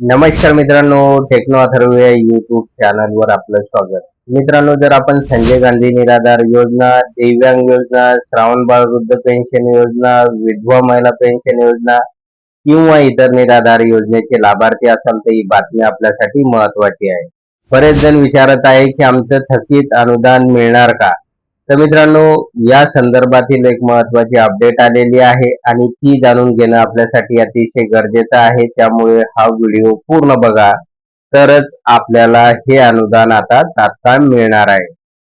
नमस्कार मित्रांनो टेक्नो अथर्व या युट्यूब चॅनलवर आपलं स्वागत. मित्रांनो जर आपण संजय गांधी निराधार योजना दिव्यांग योजना श्रावण बाळ वृद्ध पेन्शन योजना विधवा महिला पेन्शन योजना किंवा इतर निराधार योजनेचे लाभार्थी असाल तर ही बातमी आपल्यासाठी महत्वाची आहे. बरेच जण विचारत आहे की आमचं थकीत अनुदान मिळणार का? तर मित्रांनो या संदर्भातील एक महत्वाची अपडेट आलेली आहे आणि ती जाणून घेणं आपल्यासाठी अतिशय गरजेचं आहे. त्यामुळे हा व्हिडिओ पूर्ण बघा. तरच आपल्याला हे अनुदान आता तात्काळ मिळणार आहे.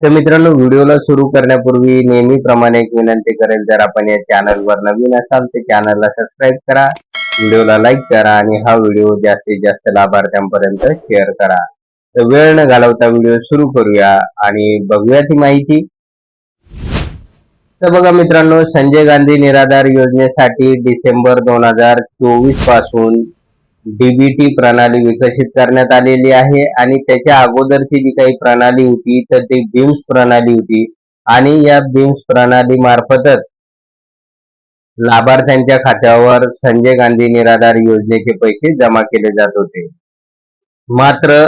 तर मित्रांनो व्हिडिओला सुरू करण्यापूर्वी नेहमीप्रमाणे एक विनंती करेल जर आपण या चॅनलवर नवीन असाल तर चॅनलला सबस्क्राईब करा. व्हिडिओला लाईक करा आणि हा व्हिडिओ जास्तीत जास्त लाभार्थ्यांपर्यंत शेअर करा. तर वेळ न घालवता व्हिडिओ सुरू करूया आणि बघूया ती माहिती. तर बघा मित्रांनो संजय गांधी निराधार योजनेसाठी डिसेंबर दोन हजार चोवीसपासून डीबीटी प्रणाली विकसित करण्यात आलेली आहे आणि त्याच्या अगोदरची जी काही प्रणाली होती तर ती बिम्स प्रणाली होती. आणि या बिम्स प्रणाली मार्फतच लाभार्थ्यांच्या खात्यावर संजय गांधी निराधार योजनेचे पैसे जमा केले जात होते. मात्र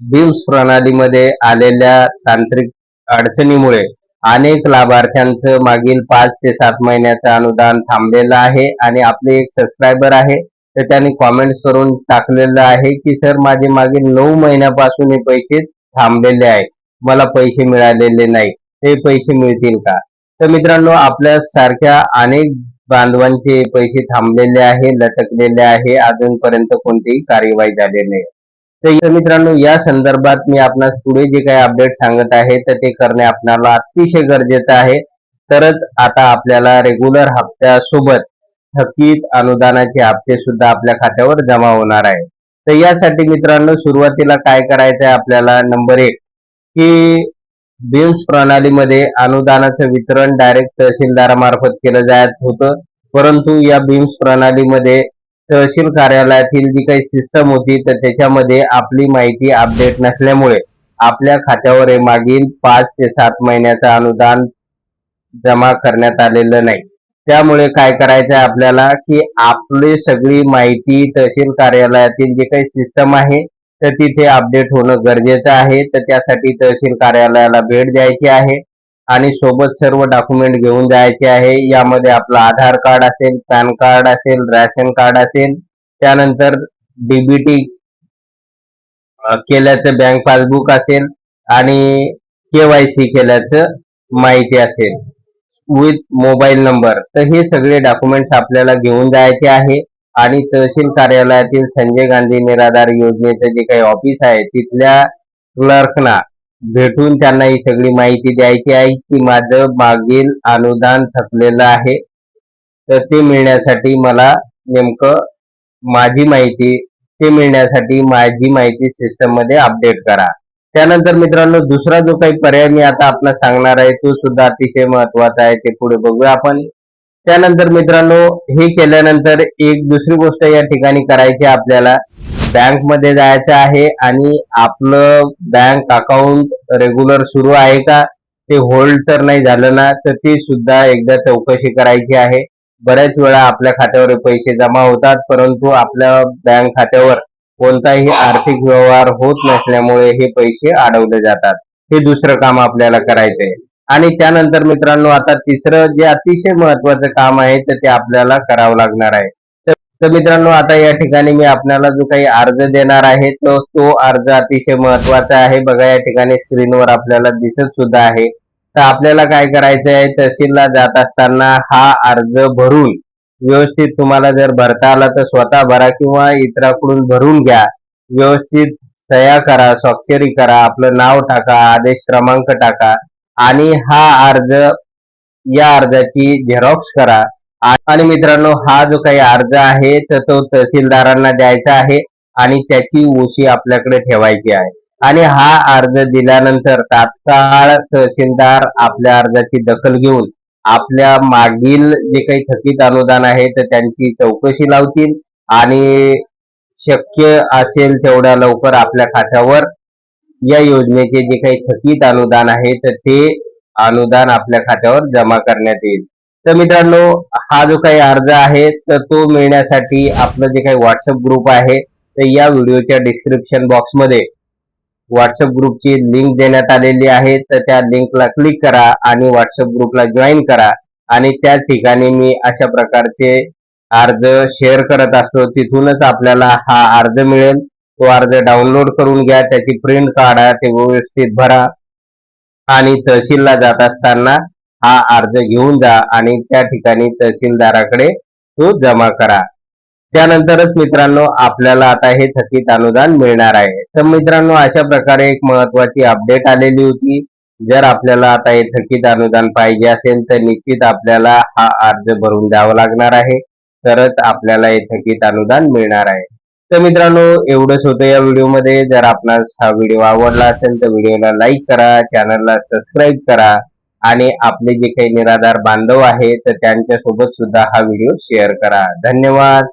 बिम्स प्रणालीमध्ये आलेल्या तांत्रिक अडचणीमुळे अनेक लाभार्थ्यांचं मागील पाच ते सात महिन्याचं अनुदान थांबलेलं आहे आणि आपले एक सबस्क्रायबर आहे तर त्यांनी कॉमेंट्स करून टाकलेलं आहे की सर माझे मागील नऊ महिन्यापासून हे पैसे थांबलेले आहे मला पैसे मिळालेले नाही ते पैसे मिळतील का? तर मित्रांनो आपल्या सारख्या अनेक बांधवांचे पैसे थांबलेले आहे लटकलेले आहे. अजूनपर्यंत कोणतीही कार्यवाही झालेली नाही. तर मित्रांनो या संदर्भात मी आपणास पुढे जे काही अपडेट सांगत आहे तर ते करणे आपल्याला अतिशय गरजेचं आहे. तरच आता आपल्याला रेग्युलर हप्त्यासोबत थकीत अनुदानाचे हप्ते सुद्धा आपल्या खात्यावर जमा होणार आहे. तर यासाठी मित्रांनो सुरुवातीला काय करायचं आहे आपल्याला? नंबर एक की बिम्स प्रणालीमध्ये अनुदानाचं वितरण डायरेक्ट तहसीलदारामार्फत केलं जात होतं. परंतु या बिम्स प्रणालीमध्ये तहसील कार्यालयातील जी काही सिस्टम होती तर त्याच्यामध्ये आपली माहिती अपडेट नसल्यामुळे आपल्या खात्यावर हे मागील पाच ते सात महिन्याचं अनुदान जमा करण्यात आलेलं नाही. त्यामुळे काय करायचं आहे आपल्याला की आपली सगळी माहिती तहसील कार्यालयातील जे काही सिस्टम आहे तर तिथे अपडेट होणं गरजेचं आहे. तर त्यासाठी तहसील कार्यालयाला भेट द्यायची आहे. आणि सोबत सर्व डॉक्युमेंट घेऊन जायचे आहे. यामध्ये आपलं आधार कार्ड असेल पॅन कार्ड असेल रॅशन कार्ड असेल. त्यानंतर डीबीटी केल्याचं बँक पासबुक असेल आणि केवायसी केल्याचं माहिती असेल. विथ मोबाईल नंबर तर हे सगळे डॉक्युमेंट्स आपल्याला घेऊन जायचे आहे. आणि तहसील कार्यालयातील संजय गांधी निराधार योजनेचं जे काही ऑफिस आहे तिथल्या क्लर्कना भेटून त्यांना ही सगळी माहिती द्यायची आहे की माझं मागील अनुदान थकलेलं आहे. तर ते मिळण्यासाठी मला नेमकं माझी माहिती ते मिळण्यासाठी माझी माहिती सिस्टममध्ये अपडेट करा. त्यानंतर मित्रांनो दुसरा जो काही पर्याय मी आता आपला सांगणार आहे तो सुद्धा अतिशय महत्त्वाचा आहे ते पुढे बघूया आपण. त्यानंतर मित्रांनो हे केल्यानंतर एक दुसरी गोष्ट या ठिकाणी करायची आपल्याला. बँकमध्ये जायचं आहे आणि आपलं बँक अकाउंट रेग्युलर सुरू आहे का? ते होल्ड तर नाही झालं ना तर ती सुद्धा एकदा चौकशी करायची आहे. बऱ्याच वेळा आपल्या खात्यावर पैसे जमा होतात परंतु आपल्या बँक खात्यावर कोणताही आर्थिक व्यवहार होत नसल्यामुळे हे पैसे अडवले जातात. हे दुसरं काम आपल्याला करायचंय आणि त्यानंतर मित्रांनो आता तिसरं जे अतिशय महत्वाचं काम आहे तर ते आपल्याला करावं लागणार आहे. तर- मित्रांनो आता या ठिकाणी मी आपल्याला जो काही अर्ज देणार आहे तो तो अर्ज अतिशय महत्त्वाचा आहे. बघा या ठिकाणी स्क्रीनवर आपल्याला दिसत सुद्धा आहे. तर आपल्याला काय करायचं आहे? तहसीलला जात असताना हा अर्ज भरून व्यवस्थित तुम्हाला जर भरता आला तर स्वतः भरा किंवा इतराकडून भरून घ्या. व्यवस्थित सह्या करा स्वाक्षरी करा आपलं नाव टाका आदेश क्रमांक टाका आणि हा अर्ज या अर्जाची झेरॉक्स करा. आणि मित्रांनो हा जो काही अर्ज आहे तर तो तहसीलदारांना द्यायचा आहे आणि त्याची ओशी आपल्याकडे ठेवायची आहे. आणि हा अर्ज दिल्यानंतर तात्काळ तहसीलदार आपल्या अर्जाची दखल घेऊन आपल्या मागील जे काही थकीत अनुदान आहे तर त्यांची चौकशी लावतील आणि शक्य असेल तेवढ्या लवकर आपल्या खात्यावर या योजनेचे जे काही थकीत अनुदान आहे तर ते अनुदान आपल्या खात्यावर जमा करण्यात येईल. तर मित्रांनो हा जो काही अर्ज आहे तर तो मिळण्यासाठी आपलं जे काही व्हॉट्सअप ग्रुप आहे तर या व्हिडिओच्या डिस्क्रिप्शन बॉक्समध्ये व्हॉट्सअप ग्रुपची लिंक देण्यात आलेली आहे. तर त्या लिंकला क्लिक करा आणि व्हॉट्सअप ग्रुपला जॉईन करा. आणि त्या ठिकाणी मी अशा प्रकारचे अर्ज शेअर करत असतो. तिथूनच आपल्याला हा अर्ज मिळेल. तो अर्ज डाउनलोड करून घ्या. त्याची प्रिंट काढा. ते व्यवस्थित भरा. आणि तहसीलला जात असताना हा अर्ज घेऊन जा आणि त्या ठिकाणी तहसीलदाराकडे तो जमा करा. त्यानंतरच मित्रांनो आपल्याला आता हे थकीत अनुदान मिळणार आहे. तर मित्रांनो अशा प्रकारे एक महत्वाची अपडेट आलेली होती. जर आपल्याला आता हे थकीत अनुदान पाहिजे असेल तर निश्चित आपल्याला हा अर्ज भरून द्यावा लागणार आहे. तरच आपल्याला हे थकीत अनुदान मिळणार आहे. तर मित्रांनो एवढंच होतं या व्हिडिओमध्ये. जर आपणास हा व्हिडिओ आवडला असेल तर व्हिडिओला लाईक करा चॅनलला सबस्क्राईब करा. आणि आपले जे काही निराधार बांधव आहे तर त्यांच्यासोबत सुद्धा हा व्हिडिओ शेअर करा. धन्यवाद.